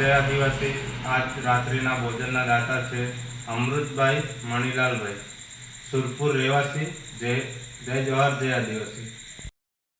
ગયા દિવસે આજ રાત્રિના ભોજનના દાતા છે અમૃતભાઈ મણિલાલભાઈ. સુરપુર રહેવાસી. જય જય જવાહર, જય આદિવાસી.